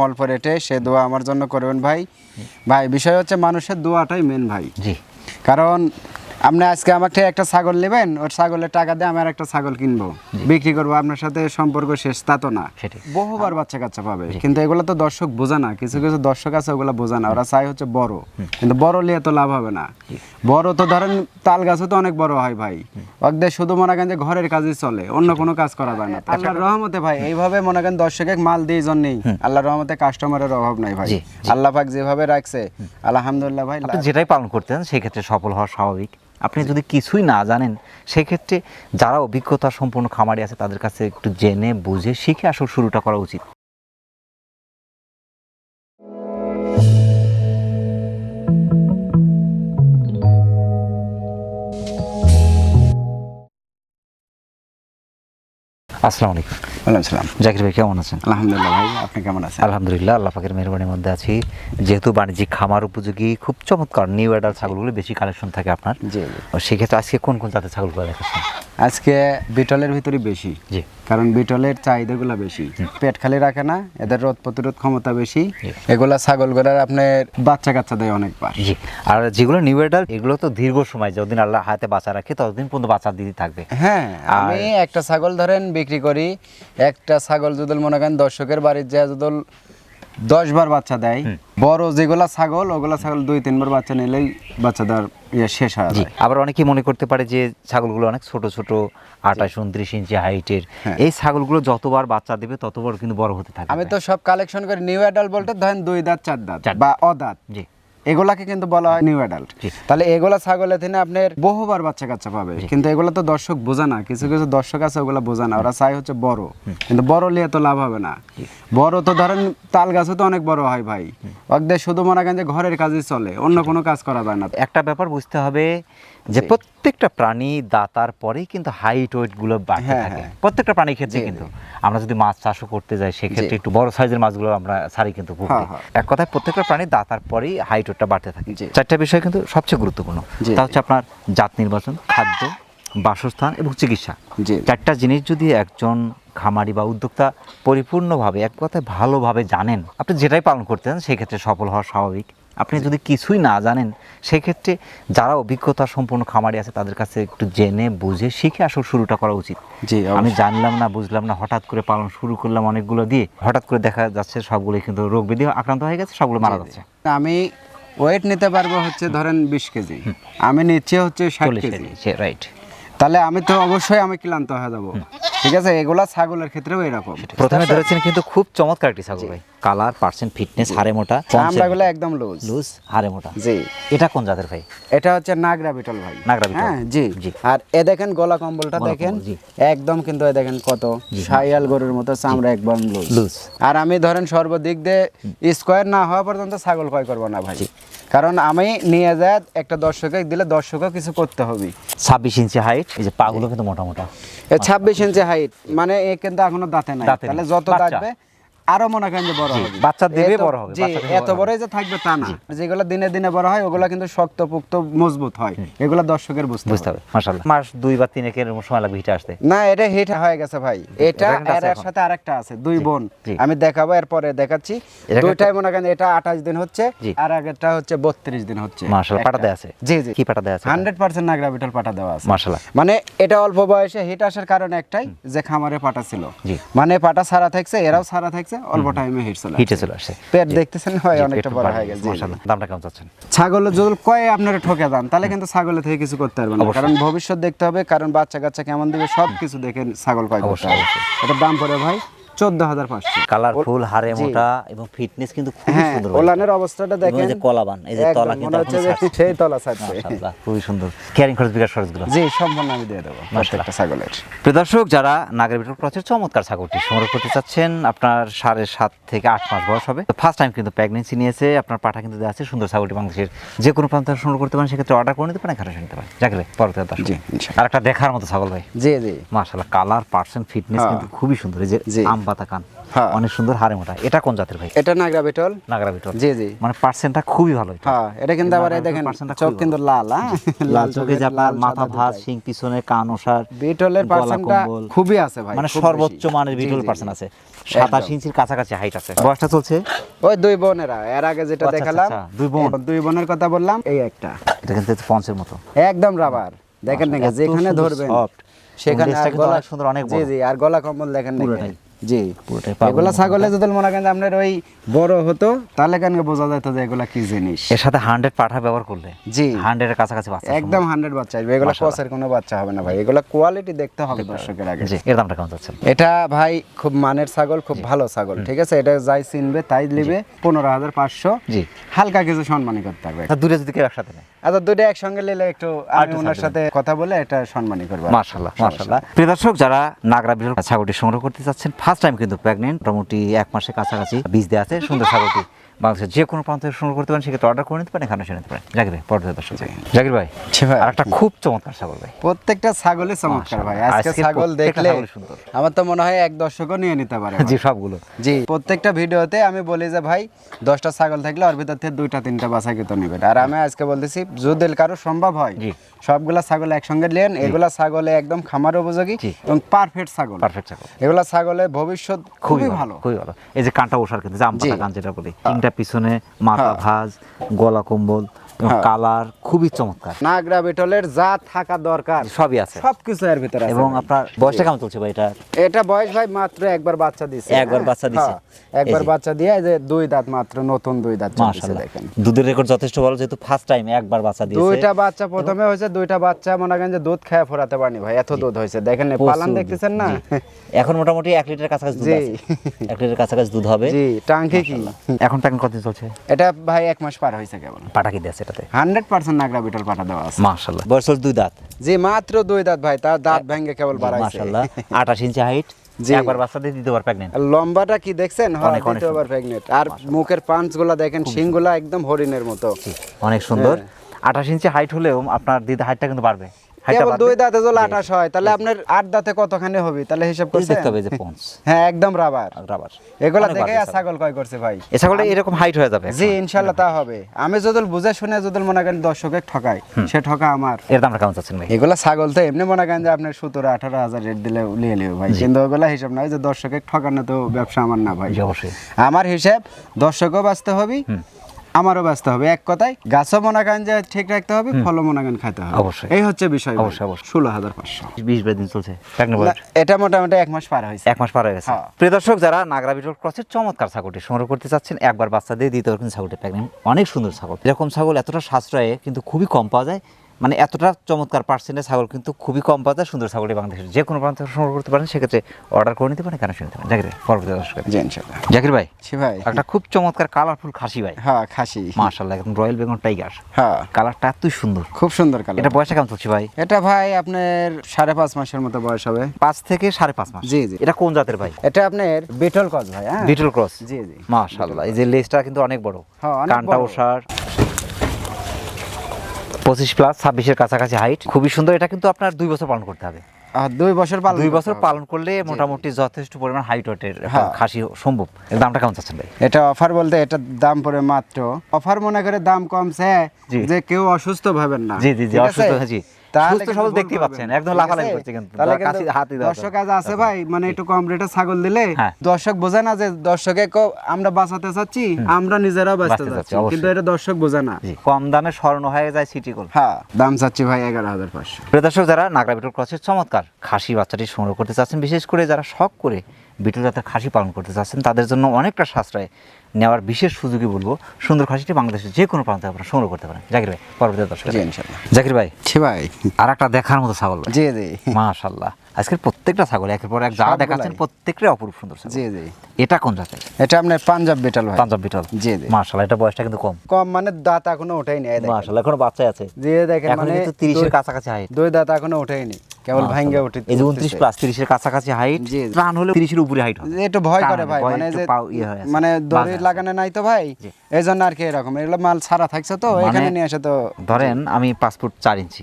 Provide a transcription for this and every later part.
অল্প রেটে সে দোয়া আমার জন্য করবেন ভাই। ভাই বিষয় হচ্ছে মানুষের দোয়াটাই মেন ভাই। জি। কারণ আপনি আজকে আমার থেকে একটা ছাগল নেবেন ওর ছাগলের টাকা দিয়ে আমি আর একটা ছাগল কিনবো। বিক্রি করব আপনার সাথে সম্পর্ক শেষ তা তো না। বহুবার বাচ্চা কাচ্চা পাবে। কিন্তু এগুলো তো দর্শক বোঝে না কিছু কিছু দর্শক আছে ওগুলো বোঝে না ওরা চাই হচ্ছে বড়। কিন্তু বড় নিয়ে তো লাভ হবে না। বড় তো ধরেন তাল গাছও তো অনেক বড় হয় ভাই। ওদের শুধু মনে করেন যে ঘরের কাজই চলে অন্য কোনো কাজ করা যায় না। আল্লাহর রহমতে ভাই এইভাবে মনে করেন দর্শকে মাল দিয়ে জন্যই আল্লাহর রহমতে কাস্টমারের অভাব নাই ভাই। আল্লাহ পাক যেভাবে রাখছে আলহামদুলিল্লাহ ভাই যেটাই পালন করতেন সেই ক্ষেত্রে সফল হওয়া স্বাভাবিক। আপনি যদি কিছুই না জানেন সেক্ষেত্রে যারা অভিজ্ঞতা সম্পন্ন খামারি আছে তাদের কাছে একটু জেনে বুঝে শিখে আসল শুরুটা করা উচিত। আসসালামু আলাইকুম। ওয়ালাইকুম সালাম। জাকির ভাই কেমন আছেন? আলহামদুলিল্লাহ ভাই আপনি কেমন আছেন? আলহামদুলিল্লাহ আল্লাহ পাকের মেহরবানির মধ্যে আছি। যেহেতু বাণিজ্যিক খামার উপযোগী খুব চমৎকার নিউ অ্যাডাল ছাগলগুলো বেশি কালেকশন থাকে আপনার। জি সেক্ষেত্রে আজকে কোন কোন জাতের ছাগলগুলো দেখাচ্ছেন? আজকে বিটলের ভিতরে বেশি জি। কারণ বিটলের চাহিদাগুলো বেশি। পেট খালি রাখে না এদের রোদ প্রতিরোধ ক্ষমতা বেশি। এগুলা ছাগল ছাগলগুলার আপনার বাচ্চা কাচ্চা দেয় অনেকবার। জি। আর যেগুলো নিউ অ্যাডাল্ট এগুলো তো দীর্ঘ সময় যতদিন আল্লাহ হাতে বাচ্চা রাখে ততদিন পর্যন্ত বাচ্চা দিতে থাকবে। হ্যাঁ আমি একটা ছাগল ধরেন বিক্রি করি। একটা ছাগল যদি মনে করেন দর্শকের বাড়ির যে যদি দশ বার বাচ্চা দেয় বড় যেগুলা ছাগল ওগুলা ছাগল দুই তিনবার বাচ্চা নিলেই বাচ্চা দেওয়ার ইয়ে শেষ হয় আবার অনেকেই মনে করতে পারে যে ছাগলগুলো অনেক ছোট ছোট আঠাশ উনত্রিশ ইঞ্চি হাইটের। হ্যাঁ। এই ছাগলগুলো যতবার বাচ্চা দেবে ততবার কিন্তু বড় হতে থাকে আমি তো সব কালেকশন করি। নিউ অ্যাডাল্ট বলতে ধরেন দুই দাঁত চার দাঁত বা অদাঁত। জি। এগুলাকে কিন্তু বলা হয় নিউ অ্যাডাল্ট তাহলে এগুলা ছাগলে থেকে আপনার বহুবার বাচ্চা কাচ্চা পাবে কিন্তু এগুলো তো দর্শক বোঝা না কিছু কিছু দর্শক আছে ওগুলো বোঝা না ওরা চাই হচ্ছে বড়। কিন্তু বড় নিয়ে তো লাভ হবে না। বড় তো ধরেন তাল গাছও তো অনেক বড় হয় ভাই। ওদের শুধু মনে করেন যে ঘরের কাজই চলে অন্য কোনো কাজ করা যায় না। একটা ব্যাপার বুঝতে হবে যে প্রত্যেকটা প্রাণী দাতার পরেই কিন্তু হাইট ওয়েটগুলো বাড়তে হ্যাঁ, থাকে। হ্যাঁ। প্রত্যেকটা প্রাণীর ক্ষেত্রে কিন্তু। আমরা যদি মাছ চাষও করতে যাই সেক্ষেত্রে একটু বড় সাইজের মাছগুলো আমরা সারি কিন্তু পুকুরে। হ্যাঁ। এক কথায় প্রত্যেকটা প্রাণী দাতার পরেই হাইট ওয়েটটা বাড়তে থাকে। চারটা বিষয় কিন্তু সবচেয়ে গুরুত্বপূর্ণ। তা হচ্ছে আপনার জাত নির্বাচন খাদ্য বাসস্থান এবং চিকিৎসা। চারটা জিনিস যদি একজন খামারি বা উদ্যোক্তা পরিপূর্ণভাবে এক কথায় ভালোভাবে জানেন আপনি যেটাই পালন করতেন সেই ক্ষেত্রে সফল হওয়া স্বাভাবিক। আপনি যদি কিছুই না জানেন সেক্ষেত্রে যারা অভিজ্ঞতা সম্পূর্ণ খামারি আছে তাদের কাছে একটু জেনে বুঝে শিখে আসল শুরুটা করা উচিত। জি আমি জানলাম না বুঝলাম না হঠাৎ করে পালন শুরু করলাম অনেকগুলো দিয়ে হঠাৎ করে দেখা যাচ্ছে সবগুলো কিন্তু রোগ ব্যাধি আক্রান্ত হয়ে গেছে সবগুলো মারা যাচ্ছে। আমি ওয়েট নিতে পারব হচ্ছে ধরেন বিশ কেজি। আমি নিচ্ছি হচ্ছে ষাট কেজি। রাইট তাহলে আমি তো অবশ্যই আমি ক্লান্ত হয়ে যাব। ঠিক আছে? এগুলা ছাগলের ক্ষেত্রেও এরকম। প্রথমে ধরেছেন কিন্তু খুব চমৎকার একটি ছাগল ভাই। কালার পার্সেন্ট ফিটনেস হারে মোটা চামড়াগুলো একদম লুজ লুজ হারে মোটা জি। এটা কোন জাতের ভাই? এটা হচ্ছে নাগরা বিটল ভাই। নাগরা বিটল। হ্যাঁ জি। জি। আর এ দেখেন গলা কম্বলটা দেখেন? একদম কিন্তু এ দেখেন কত শাইয়াল গরুর মতো চামড়া একদম লুজ লুজ আর আমি ধরেন সর্বদিক দিয়ে স্কোয়ার না হওয়া পর্যন্ত ছাগল ক্রয় করব না ভাই। কারণ আমি নিয়ে যায় একটা দর্শকে দিলে দর্শকও কিছু করতে হবে। ছাব্বিশ ইঞ্চি হাইট এই যে পাগুলো কিন্তু মোটা মোটা। ছাব্বিশ ইঞ্চি হাইট মানে এ কিন্তু এখনও দাঁতে নাই। তাহলে যত দাঁতবে আরও মনে করেন যে বড় হবে। বাচ্চা দেবে বড় হবে, এত বড় যে থাকবে তা না। যেগুলো দিনে দিনে বড় হয় ওগুলো কিন্তু শক্ত পুক্ত মজবুত হয়। এগুলো দর্শকের বুঝতে বুঝতে হবে। মাশাআল্লাহ। মাস দুই বা তিনেকের সময় লাগবে হিটে আসতে। না এটা হিট হয়ে গেছে ভাই। এটা আর এর সাথে আরেকটা আছে দুই বোন। আমি দেখাবো এরপরে দেখাচ্ছি। দুইটাই মনে করেন এটা আঠাশ দিন হচ্ছে আর আগেরটা হচ্ছে বত্রিশ দিন হচ্ছে। মাশাআল্লাহ পাটা দেয়া আছে? জি জি। কি পাটা দেয়া আছে? হান্ড্রেড পার্সেন্ট নাগরা বিটল পাটা দেওয়া আছে। মাশাআল্লাহ। মানে এটা অল্প বয়সে হিট আসার কারণ একটাই যে খামারে পাটা ছিল। মানে পাটা সারা থাকছে এরাও সারা থাকছে অল্প টাইমে হিট চলে হিটে চলে আসে। পেট দেখতেছেন হয় অনেকটা বড় হয়ে গেছে। মাশাআল্লাহ দামটা কেমন চাচ্ছেন? ছাগল যদি কয়ে আপনারা ঠকে যান তাহলে কিন্তু ছাগলের থেকে কিছু করতে পারবেন না। কারণ ভবিষ্যৎ দেখতে হবে কারণ বাচ্চা কাচ্চা কেমন দিবে সব কিছু দেখে ছাগল কয় করতে হবে। এটার দাম পড়ে ভাই। চোদ্দ হাজার পাঁচশো। কালারফুল হারে মোটা এবং ফিটনেস কিন্তু খুবই হ্যাঁ সুন্দর ওলানের অবস্থাটা দেখেন যে কলাবান এই যে তলা কিন্তু হচ্ছে যে সেই তলা ছাড়ছে। খুবই সুন্দর। ক্যারিং খরচ বিকাশ খরচগুলো। জি সম্পূর্ণ আমি দিয়ে দেবো প্রত্যেকটা ছাগলের। প্রিয় দর্শক যারা নাগের বিটল ক্রসের চমৎকার ছাগলটি সংগ্রহ করতে চাচ্ছেন আপনার সাড়ে সাত থেকে আট মাস বয়স হবে। ফার্স্ট টাইম কিন্তু প্রেগনেন্সি নিয়েছে আপনার পাঠা কিন্তু দেওয়া আছে সুন্দর ছাগলটি বাংলাদেশের যে কোনো প্রান্ত সংগ্রহ করতে পারেন সেক্ষেত্রে অর্ডার করে নিতে পারেন খারাপ নিতে পারেন। জাগলে পরবর্তী দর্শক। আর একটা দেখার মতো ছাগল ভাই। জি জি। মাশাআল্লাহ কালার পার্সেন্ট ফিটনেস। কিন্তু খুবই সুন্দর। এই যে আম পাতা কান। হ্যাঁ। অনেক সুন্দর হাড়ে মোটা। এটা কোন জাতের ভাই? এটা নাগরা বিটল। নাগরা বিটল। জি জি। মানে পার্সেন্টটা খুবই ভালো এটা। হ্যাঁ এটা কিন্তু আবার দেখেন চোখ কিন্তু লাল হ্যাঁ? লাল চোখে যে মাথা ভাঁজ। শিং পিছনে কান ওষার বিটলের পার্সেন্টটা খুবই আছে ভাই মানে সর্বোচ্চ মানের বিটল পার্সেন্ট আছে। সাতাশ ইঞ্চির কাছাকাছি হাইট আছে। বয়সটা চলছে? ওই দুই বোনেরা। এর আগে যেটা আচ্ছা, দেখালাম আচ্ছা, দুই বোন। দুই বোনের কথা বললাম এই একটা। এটা কিন্তু পঞ্চের মতো। একদম রাবার। দেখেন না যেখানে ধরবেন সেখানে আর গলা অনেক সুন্দর, অনেক জি। জি আর গলা কম্বল দেখেন না। জি। পুরোটাই এগুলা ছাগলে যদি মনে করেন আপনার ওই বড় হতো তাহলে কেন বোঝা যেত যে এগুলা কি জিনিস? এর সাথে হান্ড্রেড পাঠা ব্যবহার করলে। জি। হান্ড্রেডের কাছাকাছি বাচ্চা একদম হান্ড্রেড বাচ্চা আসবে। এগুলা। কসের কোনো বাচ্চা হবে না ভাই। এগুলা কোয়ালিটি দেখতে হবে দর্শকের আগে। জি এর দামটা কেমন যাচ্ছে? এটা ভাই খুব মানের ছাগল খুব ভালো ছাগল ঠিক আছে? এটা যাই চিনবে তাই নিবে পনেরো হাজার পাঁচশো। জি। হালকা কিছু সম্মানী করতে হবে। দূরে যদি কেউ একসাথে নেয়? আচ্ছা দুটো একসঙ্গে নিলে একটু আমি ওনার সাথে কথা বলে এটা সম্মানী করব মাশাল্লাহ মাশাল্লাহ প্রিয় দর্শক যারা নাগরা বিরল ছাগলটি সংগ্রহ করতে চাচ্ছেন ফার্স্ট টাইম কিন্তু প্রেগনেন্ট মোটামুটি এক মাসের কাছাকাছি বীজ দেওয়া আছে সুন্দর ছাগলটি। বাংলাদেশের যে কোনো প্রান্ত থেকে সংগ্রহ করতে পারেন সেক্ষেত্রে অর্ডার করে নিতে পারেন এখানে এসে নিতে পারেন। জাকির ভাই পর্যায়ে দর্শক জাকির ভাই ভাই। আর একটা খুব চমৎকার ছাগল ভাই। প্রত্যেকটা ছাগলে চমৎকার ভাই। আজকে ছাগল দেখলে সুন্দর। আমার তো মনে হয় এক দর্শকও নিয়ে নিতে পারে জি সবগুলো। জি প্রত্যেকটা ভিডিওতে আমি বলি যে ভাই দশটা ছাগল থাকলে ওর ভিতর থেকে দুইটা তিনটা বাছা কিন্তু নেবেন। আর আমি আজকে বলতেছি যদি কারও সম্ভব হয় জি। সবগুলা ছাগল একসঙ্গে নেন এগুলা ছাগলে একদম খামার উপযোগী এবং পারফেক্ট ছাগল। পারফেক্ট ছাগল। এগুলা ছাগলে ভবিষ্যৎ খুবই ভালো খুবই ভালো। এই যে কাঁটা ওষার কিন্তু জাম। পাতা কান যেটা বলি তিনটা পিছনে মাথা হ্যাঁ। ভাঁজ গলা কম্বল। কালার খুবই চমৎকার। নাগরা বেটলের যা থাকা দরকার সবই আছে। সবকিছু এর ভিতরে আছে এবং আপনার বয়সটা কেমন চলছে ভাই এটা? এটা বয়স ভাই মাত্র একবার বাচ্চা দিছে একবার হ্যাঁ? বাচ্চা দিছে। হ্যাঁ, একবার বাচ্চা দিয়ে এই যে দুই দাঁত মাত্র নতুন দুই দাঁত মাশাআল্লাহ। দেখেন। দুধের রেকর্ড যথেষ্ট ভালো যেহেতু ফার্স্ট টাইম একবার বাচ্চা দিয়েছে। দুইটা বাচ্চা প্রথমে হয়েছে দুইটা বাচ্চা মনে করেন যে দুধ খেয়ে ফোরাতে পারিনি ভাই এত দুধ হয়েছে। দেখেন পালান দেখতেছেন না? এখন মোটামুটি এক লিটার কাছাকাছি দুধ। আছে। এক লিটার কাছাকাছি দুধ হবে। জি টাঙ্কি কি? এখন প্যাকেট কতদিন চলছে? এটা ভাই এক মাস পার হয়েছে কেবল। পাটাকি দিয়েছে হান্ড্রেড পার্সেন্ট নাগরা বিটল পাঠা দেওয়া আছে। মাশাল্লাহ। বয়স দুই দাঁত। যে মাত্র দুই দাঁত ভাই তার দাঁত ভেঙে কেবল বাড়াইছে। মাশাল্লাহ। আঠাশ ইঞ্চি হাইট। একবার বাচ্চা দিয়ে দ্বিতীয়বার প্রেগনেন্ট আর লম্বাটা কি দেখছেন? হ্যাঁ দ্বিতীয়বার প্রেগনেন্ট আর মুখের পাঞ্চগুলা দেখেন শিংগুলা একদম হরিণের মতো। অনেক সুন্দর। হ্যাঁ। আঠাশ ইঞ্চি হাইট হলেও আপনার দিদি হাইটটা কিন্তু বাড়বে। কেবল দুই দাঁতে হয় তাহলে আপনার আট দাঁতে কতখানি হবে? তাহলে হিসাব দেখতে হবে যে পঞ্চ হ্যাঁ একদম রাবার। রাবার। এগুলা দেখে ছাগল। কয় করছে ভাই? এ ছাগলটা এরকম হাইট হয়ে যাবে জি তা হবে। আমি যদি বুঝে শুনে যদি মনে করেন দর্শকে ঠকাই সে ঠকা আমার। এর দামটা কেমন চাচ্ছেন ভাই? এগুলা ছাগল তো এমনি মনে করেন যে আপনার সতেরো আঠারো হাজার রেট দিলে লিয়ে লিও ভাই। কিন্তু ওগুলা হিসাব নাই যে দর্শকে ঠকানো তো ব্যবসা আমার না ভাই। অবশ্যই। আমার হিসাব দর্শকও বাঁচতে হবে আমারও ব্যস্ত হবে। এক কথায় গাছও মনে করেন যে ঠিক রাখতে হবে ফল মনে করেন খাইতে হবে। অবশ্যই। এই হচ্ছে বিষয় অবশ্যই, অবশ্যই। ষোলো হাজার পাঁচশো। বিশ দিন চলছে। এটা মোটামুটি এক মাস পার হয়েছে। এক মাস পার হয়ে গেছে। হ্যাঁ। প্রিয় দর্শক যারা নাগরা বিটল ক্রসের চমৎকার ছাগলটি সংগ্রহ করতে চাচ্ছেন একবার বাচ্চা দিয়ে দিতে পারবেন ছাগলটি প্রেগনেন্ট অনেক সুন্দর ছাগল। এরকম ছাগল এতটা সাশ্রয়ে কিন্তু খুবই কম পাওয়া যায় মানে এতটা চমৎকার পার্সেন্টের ছাগল কিন্তু খুবই কম পাওয়া যায় সুন্দর ছাগলটি বাংলাদেশের যে কোনো প্রান্ত সংগ্রহ করতে পারেন সেক্ষেত্রে অর্ডার করে নিতে পারেন কেন শুনতে পারেন। জাকির ভাই পরবর্তী দর্শক। জাকির ভাই জি ভাই। একটা খুব চমৎকার কালারফুল খাসি ভাই। হ্যাঁ খাসি। মাশাল্লাহ একদম রয়্যাল বেঙ্গল টাইগার। হ্যাঁ। কালারটা এতই সুন্দর। খুব সুন্দর কালার এটা বয়সটা কেমন চলছে ভাই? এটা ভাই আপনার সাড়ে পাঁচ মাসের মতো বয়স হবে। পাঁচ থেকে সাড়ে পাঁচ মাস। জি, জি। এটা কোন জাতের ভাই? এটা আপনার বিটল কস ভাই হ্যাঁ। বিটল ক্রস জি জি। মাশাআল্লাহ এই যে লেজটা কিন্তু অনেক বড়। হ্যাঁ, কানটা। ওষার। পঁচিশ প্লাস ছাব্বিশের কাছাকাছি হাইট খুবই সুন্দর। এটা কিন্তু আপনার দুই বছর পালন করতে হবে। দুই বছর পালন দুই বছর পালন করলে মোটামুটি যথেষ্ট পরিমাণ হাইট ওয়েটের হ্যাঁ। খাসি সম্ভব। এর দামটা কেমন চাচ্ছেন ভাই? এটা অফার বলতে এটা দাম পড়ে মাত্র। অফার মনে করে দাম কমছে যে কেউ অসুস্থ ভাবেন না। জি, জি, জি, অসুস্থ, জি। তাহলে সুস্থ সবল ভুল পাচ্ছেন, একদম লাফালাফি করছে কিন্তু। কাছে কিন্তু হাতই দর্শক আজ আছে ভাই মানে একটু কম রেটে ছাগল দিলে হ্যাঁ। দর্শক বোঝে না যে দর্শকে আমরা বাঁচাতে চাচ্ছি আমরা বাঁচতে চাচ্ছি। চাচ্ছি, কিন্তু এটা দর্শক বোঝে না। কম দামে স্বর্ণ হয়ে যায় সিটি হ্যাঁ দাম চাচ্ছি ভাই এগারো হাজার পাঁচশো। দর্শক যারা নাগরা বিটল ক্রসের চমৎকার খাসি বাচ্চাটি সংগ্রহ করতে চাচ্ছেন বিশেষ করে যারা শখ করে বিটল জাতের খাসি পালন করতে চাচ্ছেন তাদের জন্য অনেকটা সাশ্রয় নেওয়ার বিশেষ সুযোগই বলব সুন্দর খাসিটি বাংলাদেশের যে কোনো প্রান্তে আপনারা সংগ্রহ করতে পারেন। জাকির ভাই পরবর্তী দর্শক জাকির ভাই জি ভাই। আর একটা দেখার মতো ছাগল জি জি। মাশাল্লাহ আজকের প্রত্যেকটা ছাগল একের পর এক যা দেখাচ্ছেন প্রত্যেকটাই অপরূপ সুন্দর জি জি। এটা কোন জাতের? এটা আপনার পাঞ্জাব বিটল ভাই। পাঞ্জাব বিটল। জি, জি। মাশাল্লাহ এটা বয়সটা কিন্তু কম। কম মানে দাঁত এখনও ওঠেই নেই মাশাল্লাহ এখনও বাচ্চা আছে। যে দেখেন এখন মানে কিন্তু তিরিশের দুই- কাছাকাছি হাইট দুই দাঁত এখনও ওঠেইনি কেবল ভাঙ্গে উঠে এই যে উনত্রিশ প্লাস তিরিশের কাছাকাছি হাইট হলে উপরে হাইট হবে। একটু ভয় করে ভাই মানে যে ইয়ে মানে দড়ি লাগানো নাই তো ভাই আর কি এরকম। এগুলো মাল ছাড়া থাকছে তো মানে এখানে নিয়ে আসে তো ধরেন আমি পাঁচ ফুট চার ইঞ্চি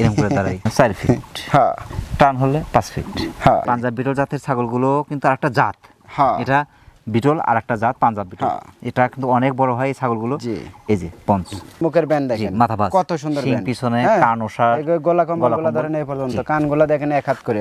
এরকম করে দাঁড়াই চার ফিট হ্যাঁ। টান হলে পাঁচ ফিট হ্যাঁ। পাঞ্জাব বিটল জাতের ছাগলগুলো কিন্তু আরেকটা জাত। হ্যাঁ। এটা বিটল আর একটা জাত পাঞ্জাব বিটল। হ্যাঁ। এটা কিন্তু অনেক বড় হয় এই ছাগলগুলো। এই যে পঞ্চ। মুখের ব্যান্ড দেখেন। মাথা ভাঁজ। কত সুন্দর শিং ব্যান্ড। পিছনে, হ্যাঁ, কান এই গলা কম্বল গলা গুলা। ধরেন এই পর্যন্ত। কানগুলা দেখেন এক হাত করে।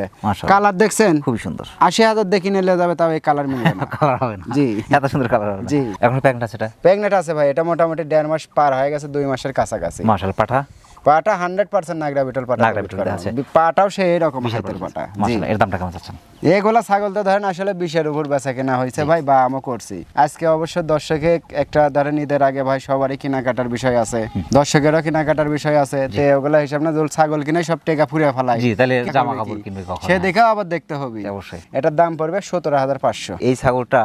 কালার দেখছেন? খুবই সুন্দর। আশি হাজার দেখি নিলে যাবে তাও এই কালার মিলবে না। কালার হবে না। জি। এত সুন্দর কালার হবে জি। এখন প্যাকেট আছে এটা? প্রেগনেন্ট আছে ভাই এটা মোটামুটি দেড় মাস পার হয়ে গেছে দুই মাসের কাছাকাছি। মার্শাল পাঠা। পাটা হান্ড্রেড পার্সেন্ট নাগরা বিটল পাটা নাগরা বিটল আছে। পাটাও সেই রকম হাতের পাটা। এর দামটা কেমন চাচ্ছেন? এগুলা ছাগল তো ধরেন আসলে বিশের উপর বেচা কেনা হয়েছে ভাই বা আমও করছি। আজকে অবশ্য দর্শকে একটা ধরেন ঈদের আগে ভাই সবারই কেনাকাটার বিষয় আছে। দর্শকেরও কেনাকাটার বিষয় আছে। তো ওগুলা হিসাব না যদি ছাগল কিনে সব টেকা ফুরে ফেলাই জি, তাহলে জামা কাপড়? কিনবে কখন? সে দেখেও আবার দেখতে হবে। অবশ্যই। এটার দাম পড়বে সতেরো হাজার পাঁচশো। এই ছাগলটা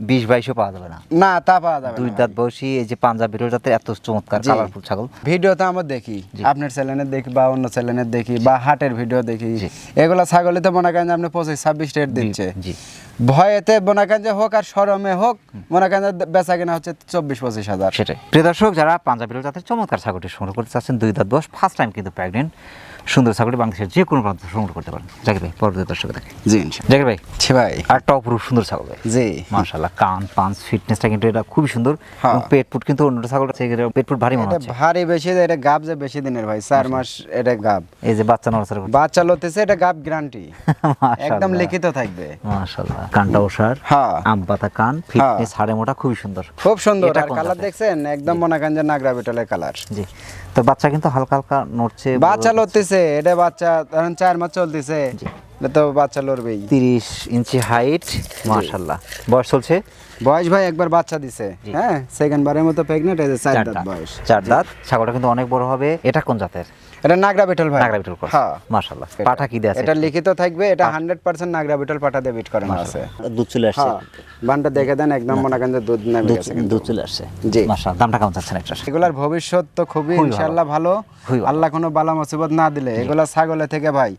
বিশ বাইশও পাওয়া যাবে না। না তা পাওয়া যাবে দুই দাঁত বয়সী এই যে পাঞ্জাব জাতের এত চমৎকার কালারফুল ছাগল। ভিডিওতে আমরা দেখি আপনার চ্যানেলের দেখি বা অন্য চ্যানেলের দেখি বা হাটের ভিডিও দেখি। এগুলা ছাগলে তো মনে করেন আপনি পঁচিশ ছাব্বিশ রেট দিচ্ছে। জি। ভয়েতে মনে করেন যে হোক আর সরমে হোক মনে করেন যে বেচা কেনা হচ্ছে চব্বিশ পঁচিশ হাজার। সেটাই। প্রিয় দর্শক যারা পাঞ্জাব বিটল জাতের চমৎকার ছাগলটি সংগ্রহ করতে চাচ্ছেন দুই দাঁত বয়স ফার্স্ট টাইম কিন্তু প্রেগনেন্ট সুন্দর ছাগলটি বাংলাদেশের যে কোনো প্রান্ত সংগ্রহ করতে পারেন। জাকির ভাই পরবর্তী দর্শক দেখে জি জাকির ভাই ছি ভাই। আরেকটা অপরূপ সুন্দর ছাগল ভাই। জি। মাশাল্লাহ কান পাঁচ ফিটনেসটা কিন্তু এটা খুবই সুন্দর। হ্যাঁ। এবং পেট ফুট কিন্তু অন্য ছাগলটা থেকে পেট ফুট ভারী মনে হচ্ছে। ভারী বেশি এটা গাব যে বেশি দিনের ভাই চার মাস এটা গাব। এই যে বাচ্চা নড়াচড়া বাচ্চা লতেছে এটা গাব গ্যারান্টি একদম লিখিত থাকবে। মাশাল্লাহ কানটা ওষার হ্যাঁ। আম পাতা কান ফিটনেস হাড়ে মোটা খুবই সুন্দর। খুব সুন্দর। আর কালার? দেখছেন? একদম মনে করেন যে নাগরা বিটলের কালার জি। তো বাচ্চা কিন্তু হালকা হালকা নড়ছে বাচ্চা লড়তেছে এটা বাচ্চা ধরেন চার মাস চলতেছে। তো বাচ্চা লড়বেই। তিরিশ ইঞ্চি হাইট মাশাল্লাহ। বয়স চলছে? বয়স ভাই একবার বাচ্চা দিছে। হ্যাঁ সেকেন্ড বারের মতো প্রেগনেন্ট এই চার দাঁত বয়স। চার দাঁত ছাগলটা কিন্তু অনেক বড় হবে। এটা কোন জাতের? এটা নাগরা বিটল ভাই। নাগরা বিটল হ্যাঁ। মাশাল্লাহ পাঠা কি দেয়া আছে? এটা লিখিত থাকবে এটা হান্ড্রেড পার্সেন্ট নাগরা বিটল পাটা দিয়ে বিট করানো আছে। দুধ চলে আসছে। হ্যাঁ বানটা দেখে দেন একদম মনে করেন দুধ নেমে গেছে দুধ চলে আসছে। জি। মাশাল্লাহ দামটা কেমন চাচ্ছেন একটা এগুলার ভবিষ্যৎ তো খুবই। ইনশাআল্লাহ ভালো। আল্লাহ কোনো বালা মুসিবত না দিলে এগুলা ছাগলে থেকে ভাই।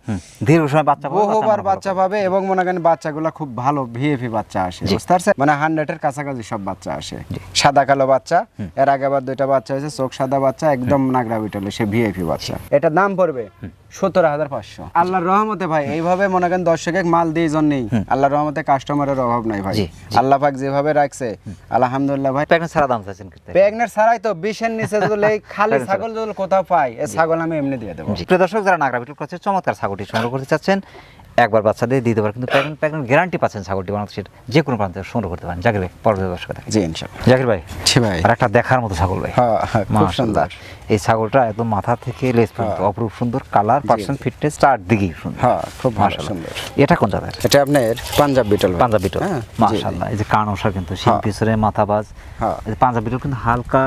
দীর্ঘ সময় বাচ্চা বহুবার বাচ্চা পাবে এবং মনে করেন বাচ্চাগুলো খুব ভালো ভিএফি বাচ্চা আসে বুঝতে পারছেন? মানে হান্ড্রেডের কাছাকাছি সব বাচ্চা আসে। সাদা কালো বাচ্চা এর আগে আবার দুইটা বাচ্চা হয়েছে চোখ সাদা বাচ্চা একদম নাগরা বিটলে সে ভিএফি বাচ্চা। এটা দাম পড়বে হাজার পাঁচশো। আল্লাহর রহমতে ভাই এইভাবে মনে করেন দর্শকে মাল দিয়ে জন্যই আল্লাহর রহমতে কাস্টমারের অভাব নাই ভাই। আল্লাহ পাক যেভাবে রাখছে আলহামদুলিল্লাহ ভাই। ছাড়া দাম প্রেগনেন্ট ছাড়াই তো বিশের নিচে যদি খালি ছাগল যদি কোথাও পাই এই ছাগল আমি এমনি দিয়ে দেবো। প্রিয় দর্শক যারা নাগরা বিটল ক্রসের চমৎকার ছাগলটি সংগ্রহ করতে চাচ্ছেন। একবার বাচ্চা দিয়ে দিতে পারে কিন্তু প্রেগনেন্ট প্রেগনেন্ট গ্যারান্টি পাচ্ছেন ছাগলটি বাংলাদেশের যে কোনো প্রান্তে সংগ্রহ করতে পারেন। জাকির ভাই পরবর্তী দর্শক জাগির জি ইনশাল্লাহ জাকির ভাই ভাই। আর একটা দেখার মতো ছাগল ভাই। হ্যাঁ হ্যাঁ, খুব সুন্দর। এই ছাগলটা একদম মাথা থেকে লেজ পর্যন্ত অপরূপ সুন্দর কালার পার্সেন্ট ফিটনেস চার দিকেই সুন্দর। হ্যাঁ খুব ভালো সুন্দর। এটা কোন জাতের? এটা আপনার পাঞ্জাব বিটল পাঞ্জাব বিটল হ্যাঁ। মাশাআল্লাহ এই যে কান ওষা কিন্তু শিং হ্যাঁ। পিছনে মাথা বাজ হ্যাঁ। পাঞ্জাব বিটল কিন্তু হালকা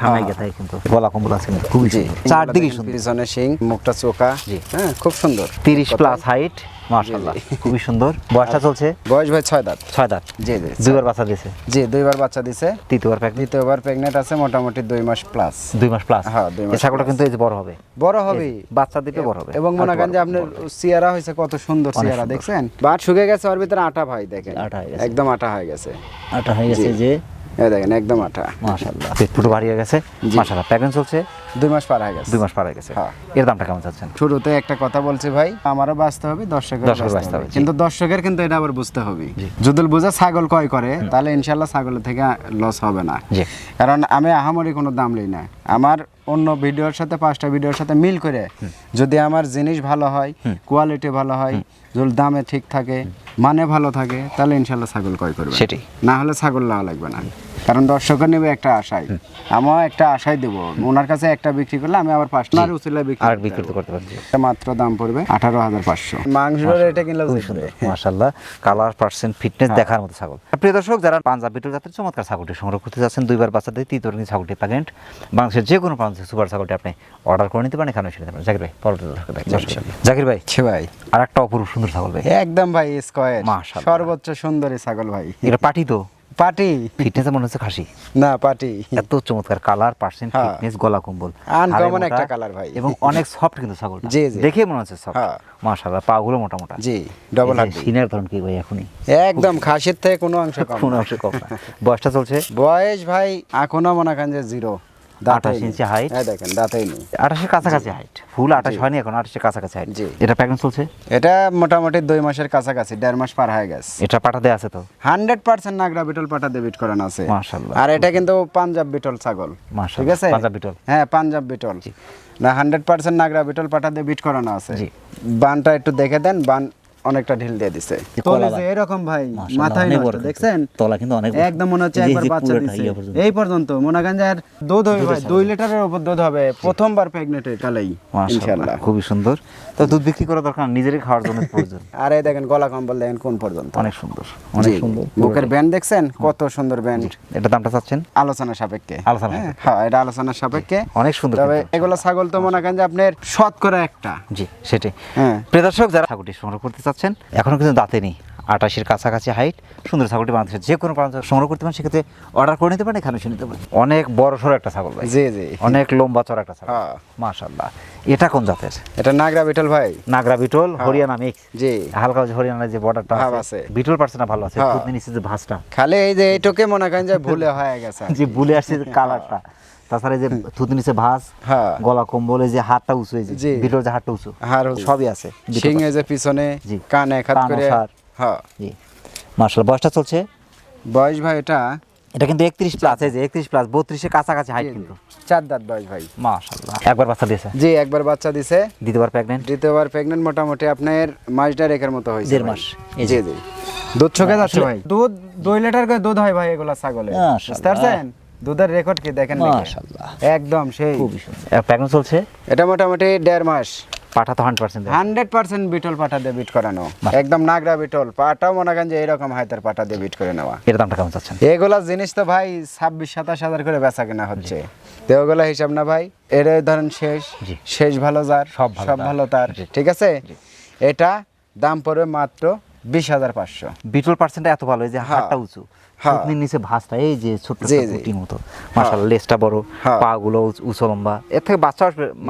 হ্যাঁ। গেথায় কিন্তু গলা কম্বল আছে কিন্তু খুবই চারদিকেই সুন্দর। পিছনে শিং মুখটা চোকা। হ্যাঁ খুব সুন্দর। তিরিশ প্লাস হাইট মাশাআল্লাহ খুবই সুন্দর। বয়সটা চলছে? বয়স ভাই ছয় দাঁত। ছয় দাঁত। জি জি দুইবার বাচ্চা দিয়েছে? জি দুইবার বাচ্চা দিছে তৃতীয়বার প্রেগনেন্ট আছে মোটামুটি দুই মাস প্লাস দুই মাস প্লাস হ্যাঁ, দুই মাস এই ছাগলটা কিন্তু এই যে বড় হবে। বড় হবে। বাচ্চা দিতে বড় হবে। এবং মনে করেন যে আপনার চেয়ারা হয়েছে কত সুন্দর অনেক দেখছেন? বাট শুকে গেছে ওর ভিতরে আটা ভাই দেখেন। আটা হয়ে গেছে। একদম আটা হয়ে গেছে। আটা হয়ে গেছে যে? দেখেন একদম আটা। মাশাআল্লাহ। পেট পুরো হয়ে গেছে। মাশাআল্লাহ প্যাকেট চলছে? দুই মাস পার হয়ে গেছে। দুই মাস পার হয়ে গেছে। হ্যাঁ। এর দামটা কেমন চাচ্ছেন? শুরুতে একটা কথা বলছি ভাই আমারও বাঁচতে হবে দর্শকের বাঁচতে হবে। কিন্তু দর্শকের কিন্তু এটা আবার বুঝতে হবে। যদি বুঝে ছাগল করে তাহলে ইনশাল্লাহ ছাগলের থেকে লস হবে না। কারণ আমি আহামরি কোনো দাম লই না। আমার অন্য ভিডিওর সাথে পাঁচটা ভিডিওর সাথে মিল করে যদি আমার জিনিস ভালো হয় কোয়ালিটি ভালো হয় যদি দামে ঠিক থাকে মানে ভালো থাকে তাহলে ইনশাল্লাহ ছাগল ক্রয় করবে সেটাই। না হলে ছাগল নেওয়া লাগবে না। কারণ দর্শকের নেবে একটা আশায়। আমিও একটা আশায় দেবো। ওনার কাছে একটা বিক্রি করলে আমি আবার পাঁচটা আর উচিলে বিক্রি করতে বিক্রি করতে পারছি। এটা মাত্র দাম পড়বে আঠারো হাজার পাঁচশো। মাংস রেটে কিনলে খুবই কালার পার্সেন্ট ফিটনেস দেখার মতো ছাগল। প্রিয় দর্শক যারা পাঞ্জাব বিটল জাতের চমৎকার ছাগলটি সংগ্রহ করতে যাচ্ছেন দুইবার বাচ্চা দিয়ে তৃতীয় দিন ছাগলটি প্যাকেট বাংলাদেশের যে কোনো প্রান্তে সুপার ছাগলটি আপনি অর্ডার করে নিতে পারেন এখানে পারেন জাকির ভাই পরবর্তী দর্শক জাকির ভাই ছে ভাই। আর একটা অপরূপ সুন্দর ছাগল ভাই। একদম ভাই স্কোয়ার। সর্বোচ্চ সুন্দরী ছাগল ভাই। এটা পাটি তো। পাটি ফিটনেস মনে হচ্ছে খাসি। না পাটি এত চমৎকার কালার পার্সেন্ট হ্যাঁ। ফিটনেস গলা কম্বল। আনকমন একটা কালার ভাই। এবং অনেক সফট কিন্তু ছাগলটা। জি, জি। দেখে মনে হচ্ছে সফট হ্যাঁ। মাশাআল্লাহ পাগুলো মোটা মোটা জি ডবল সিনের ধরন কি ভাই এখনই? একদম খাসির থেকে কোনো অংশ কম কোনো অংশ কম বয়সটা চলছে? বয়স ভাই এখনও মনে করেন যে জিরো আঠাশ ইঞ্চি হাইট হ্যাঁ দেখেন দাঁতেই নেই। আঠাশের কাছাকাছি হাইট ফুল আঠাশ হয়নি এখন আঠাশের কাছাকাছি হাইট জি। এটা প্যাকেজ চলছে? এটা মোটামুটি দুই মাসের কাছাকাছি দেড় মাস পার হয়ে গেছে। এটা পাঠা দেওয়া আছে তো? হান্ড্রেড পার্সেন্ট নাগরা বিটল পাটা ডেবিট করানো আছে। মাশাআল্লাহ। আর এটা কিন্তু পাঞ্জাব বিটল ছাগল। ঠিক আছে? পাঞ্জাব বিটল। হ্যাঁ পাঞ্জাব বিটল। না হান্ড্রেড পার্সেন্ট নাগরা বিটল পাটা দিয়ে বিট করানো আছে। জি। বানটা একটু দেখে দেন বান অনেকটা ঢিল দিয়ে দিছে। তলে যে এরকম ভাই মাথায় নষ্ট, দেখছেন? তলা কিন্তু অনেক একদম মনে হচ্ছে একবার বাচ্চা দিছে। এই পর্যন্ত মনে করেন যে দুধ হবে ভাই দুই লিটারের উপর দুধ হবে প্রথমবার প্রেগনেন্টের কালেই মাশাআল্লাহ, ইনশাআল্লাহ। খুবই সুন্দর। তো দুধ বিক্রি করা দরকার না, নিজেরই খাওয়ার জন্য প্রয়োজন। আর এই দেখেন গলা কম্বল দেখেন কোন পর্যন্ত। অনেক সুন্দর অনেক সুন্দর। বুকের ব্যান্ড দেখছেন? কত সুন্দর ব্যান্ড এটা দামটা চাচ্ছেন? আলোচনা সাপেক্ষে। আলোচনা হ্যাঁ, হ্যাঁ এটা আলোচনার সাপেক্ষে। অনেক সুন্দর তবে। এগুলো ছাগল তো মনে করেন যে আপনার শতকরা একটা। জি সেটাই। হ্যাঁ। প্রিয় দর্শক যারা ছাগলটি সংগ্রহ করতে চাচ্ছেন এখনও কিন্তু দাঁতে নেই। আটাশের কাছাকাছি হাইট সুন্দর ছাগলটি বাংলাদেশের যে কোনো প্রান্ত সংগ্রহ করতে পারেন সেক্ষেত্রে অর্ডার করে নিতে পারেন এখানে এসে নিতে পারেন। অনেক বড় সড়ো একটা ছাগল ভাই। জি জি। অনেক লম্বা চড়া একটা ছাগল। হ্যাঁ। মাশাল্লাহ এটা কোন জাতের? এটা নাগরা বিটল ভাই। নাগরা বিটল হরিয়ানা মিক্স জি। হালকা যে হরিয়ানার যে বর্ডারটা ভাব আছে আছে। বিটল পার্সেন্ট ভালো আছে। হ্যাঁ। খুদ নিচে যে ভাঁজটা। খালি এই যে এইটুকে মনে করেন যে ভুলে হয়ে গেছে। যে বুলে আসছে যে কালারটা তাছাড়া যে থুতু নিচে ভাঁজ হ্যাঁ। গলা কম্বলে যে হাতটা উঁচু জি। বিটল যে হাতটা উঁচু সবই আছে শিং যে পিছনে জি। কান এক হাত করে। হ্যাঁ। জি। মার্শাল বয়সটা চলছে? বয়স ভাই এটা এটা কিন্তু একত্রিশ প্লাস এই যে একত্রিশ প্লাস বত্রিশের কাছাকাছি হাইট কিন্তু। চার দাঁত বয়স ভাই। মাশাল্লাহ একবার বাচ্চা দিয়েছে? জি একবার বাচ্চা দিছে। দ্বিতীয়বার প্রেগনেন্ট দ্বিতীয়বার প্রেগনেন্ট মোটামুটি আপনার মাস দেড়েকের মতো হয়েছে দেড় মাস, জি জি। দুধ ছকে যাচ্ছে ভাই? দুধ দুই লিটার করে দুধ হয় ভাই এগুলা ছাগলে। বুঝতে পারছেন? দুধের রেকর্ড কি দেখেন মাশাআল্লাহ। একদম সেই। খুবই সুন্দর। প্রেগনেন্ট চলছে? এটা মোটামুটি দেড় মাস। পাঠা তো hundred percent hundred percent Beetal পাটা দিয়ে বিট করানো একদম নাগরা বিটল। পাটাও মনে করেন যে এরকম হাইতের পাটা দিয়ে বিট করে নেওয়া। এর দামটা কেমন চাচ্ছেন? এগুলা জিনিস তো ভাই ছাব্বিশ সাতাশ হাজার করে বেচা কেনা হচ্ছে। তো ওগুলা হিসাব না ভাই। এর ধরেন শেষ। শেষ ভালো যার। সব ভালো সব তার। ভালো তার। ঠিক আছে? এটা দাম পড়বে মাত্র বিশ হাজার পাঁচশো। বিটল পার্সেন্টটা এত ভালো যে হ্যাঁ। হাতটা উঁচু। হ্যাঁ। থুতনির নিচে ভাঁজটা এই যে ছোট্ট মতো। মাশাআল্লাহ লেজটা বড় হ্যাঁ। পা গুলো উঁচু লম্বা এর থেকে বাচ্চা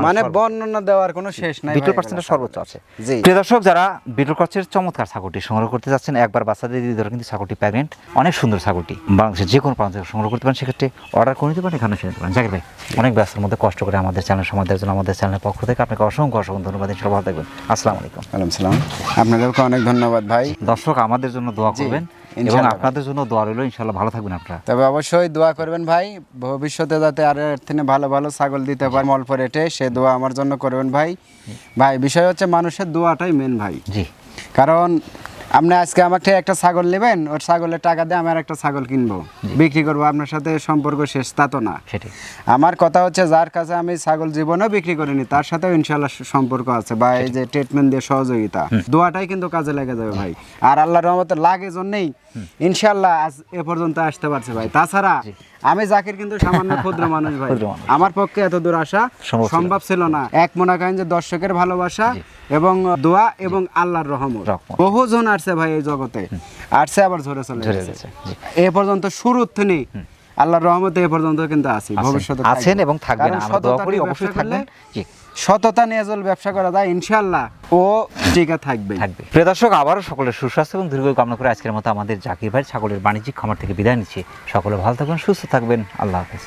মানে বর্ণনা দেওয়ার কোনো শেষ নাই বিটল ভাই পার্সেন্টের সর্বোচ্চ আছে। জি। প্রিয় দর্শক যারা বিটল চমৎকার ছাগলটি সংগ্রহ করতে যাচ্ছেন একবার বাচ্চা দিয়ে কিন্তু ছাগলটি প্রেগনেন্ট অনেক সুন্দর ছাগলটি। বাংলাদেশের যে কোনো প্রান্ত সংগ্রহ করতে পারেন সেক্ষেত্রে অর্ডার করে নিতে পারেন এখানে এসে নিতে পারেন। জাকির ভাই অনেক ব্যস্তের মধ্যে কষ্ট করে আমাদের চ্যানেল সময় দেওয়ার জন্য আমাদের চ্যানেলের পক্ষ থেকে আপনাকে অসংখ্য অসংখ্য ধন্যবাদ ভালো থাকবেন। আসসালামু আলাইকুম। ওয়ালাইকুম সালাম। আপনাদেরকে অনেক ধন্যবাদ ভাই। দর্শক আমাদের জন্য দোয়া করবেন। এবং আপনাদের জন্য দোয়া রইল ইনশাল্লাহ ভালো থাকবেন আপনারা। তবে অবশ্যই দোয়া করবেন ভাই ভবিষ্যতে যাতে আর এর থেকে ভালো ভালো ছাগল দিতে পারে অল্প রেটে সে দোয়া আমার জন্য করবেন ভাই। ভাই বিষয় হচ্ছে মানুষের দোয়াটাই মেন ভাই। জি। কারণ আপনি আজকে আমাকে একটা ছাগল নেবেন ওর ছাগলের টাকা দিয়ে আমি একটা ছাগল কিনবো। বিক্রি করব আপনার সাথে সম্পর্ক শেষ তা তো না। আমার কথা হচ্ছে যার কাছে আমি ছাগল জীবনেও বিক্রি করিনি তার সাথেও ইনশাল্লাহ সম্পর্ক আছে। বা এই যে ট্রিটমেন্ট দিয়ে সহযোগিতা দোয়াটাই কিন্তু কাজে লেগে যাবে ভাই। আর আল্লাহ রহমতে লাগে জন্যই ইনশাল্লাহ আজ এ পর্যন্ত আসতে পারছে ভাই। তাছাড়া আমি জাকির কিন্তু সামান্য ক্ষুদ্র মানুষ ভাই। আমার পক্ষে এত দূর আসা সম্ভব ছিল না। এক মনে করেন যে দর্শকের ভালোবাসা এবং দোয়া এবং আল্লাহর রহমত। বহু জন আসছে ভাই এই জগতে। আসছে আবার ঝরে চলে। এ পর্যন্ত শুরুর থেকে আল্লাহর রহমতে এ পর্যন্ত কিন্তু আছে। ভবিষ্যতে আছেন এবং থাকবেন। আমরা দোয়া করি অবশ্যই থাকবেন। জি। সততা নিয়ে জল ব্যবসা করা যায় ইনশাল্লাহ ও টিকে থাকবে। থাকবে। প্রিয় দর্শক, আবারও সকলের সুস্বাস্থ্য এবং দীর্ঘ কামনা করে আজকের মতো আমাদের জাকির ভাই ছাগলের বাণিজ্যিক খামার থেকে বিদায় নিচ্ছি। সকলে ভালো থাকবেন, সুস্থ থাকবেন। আল্লাহ হাফেজ।